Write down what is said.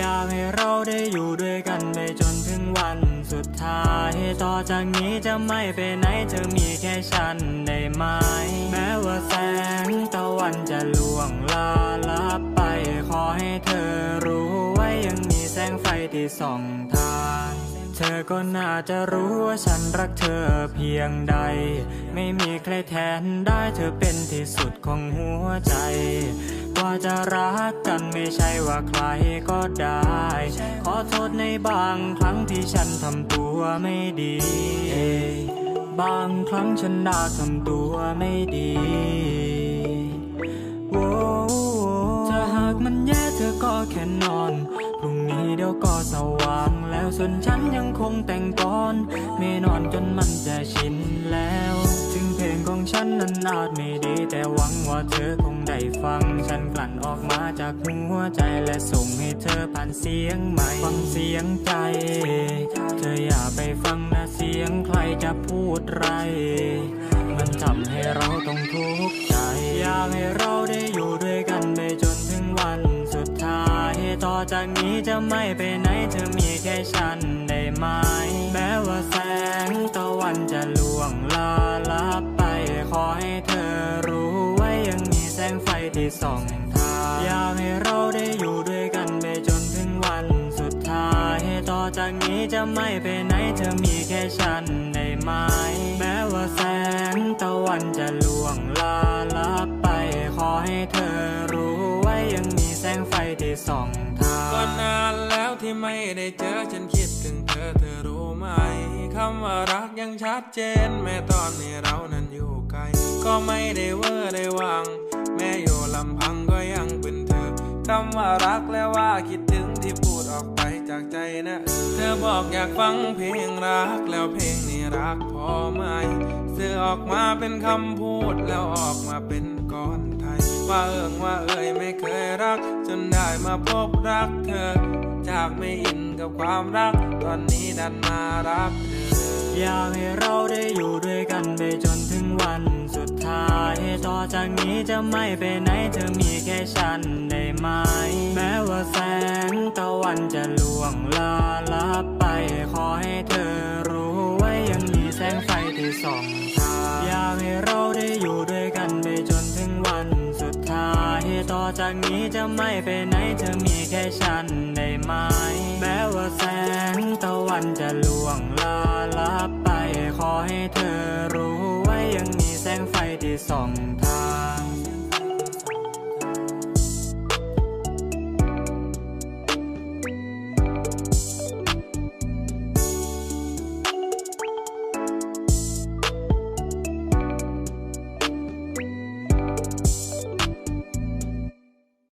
ยากให้เราได้อยู่ด้วยกันไปจนถึงวันสุดท้ายต่อจากนี้จะไม่ไปไหนเธอมีแค่ฉันได้ไหมแม้ว่าแสงตะวันจะล่วงลาลับไป ขอให้เธอรู้ไว้ยังมีแสงไฟที่ส่องทาง เธอก็น่าจะรู้ว่าฉันรักเธอเพียงใด ไม่มีใครแทนได้เธอเป็นที่สุดของหัวใจ กว่าจะรักกันไม่ใช่ว่าใครก็ได้ ขอโทษในบางครั้งที่ฉันทำตัวไม่ดี บางครั้งฉันน่าทำตัวไม่ดีโว้ถ้าหากมันแย่เธอก็แค่นอน พรุ่งนี้เดี๋ยวก็สว่าง ส่วนฉันยังคงแต่งกอนไม่นอนจนมันจะชินแล้ว ถึงเพลงของฉันนั้นอาจไม่ดีแต่หวังว่าเธอคงได้ฟัง ฉันกลั่นออกมาจากหัวใจและส่งให้เธอผ่านเสียงใหม่ ฟังเสียงใจ เธออย่าไปฟังนะเสียงใครจะพูดไร มันทำให้เราต้องทุกข์ใจ อยากให้เรา จากนี้จะไม่ไปไหนเธอมีแค่ฉันได้ไหม แม้ว่าแสงตะวันจะล่วงลาลับไป ขอให้เธอรู้ไว้ยังมีแสงไฟที่ส่องทางอยากให้เราได้อยู่ด้วยกันไปจนถึงวันสุดท้าย ต่อจากนี้จะไม่ไปไหนเธอมีแค่ฉันได้ไหม แม้ว่าแสงตะวันจะล่วงลาลับไป ขอให้เธอรู้ งมีแสงไฟที่ส่องทางก็นานแล้วที่ไม่ได้เจอฉันคิดถึงเธอเธอรู้ไหมคำว่ารักยังชัดเจน แม้ตอนนี้เรานั้นอยู่ไกล ก็ไม่ได้เวอร์ได้วัง แม้อยู่ลำพังก็ยังเป็นเธอคำว่ารักและว่าคิดถึง จากใจนะ เธอบอกอยากฟังเพลงรัก แล้วเพลงนี้รักพอไหมสื่อออกมาเป็นคำพูดแล้วออกมาเป็นก้อนไทย ว่าเอิงว่าเอ่ยไม่เคยรัก จนได้มาพบรักเธอ จากไม่อินกับความรัก ตอนนี้ดันมารักเธอ อยากให้เราได้อยู่ด้วยกันไปจนถึงวันสุดท้าย ต่อจากนี้จะไม่ไปไหนเธอมีแค่ฉัน วันจะล่วงลาลับไป ขอให้เธอรู้ไว้ยังมีแสงไฟที่ส่องทางอยากให้เราได้อยู่ด้วยกันไปจนถึงวันสุดท้ายต่อจากนี้จะไม่ไปไหนเธอมีแค่ฉันได้ไหมแม้ว่าแสงตะวันจะล่วงลาลับไป ขอให้เธอรู้ไว้ยังมีแสงไฟที่ส่องทาง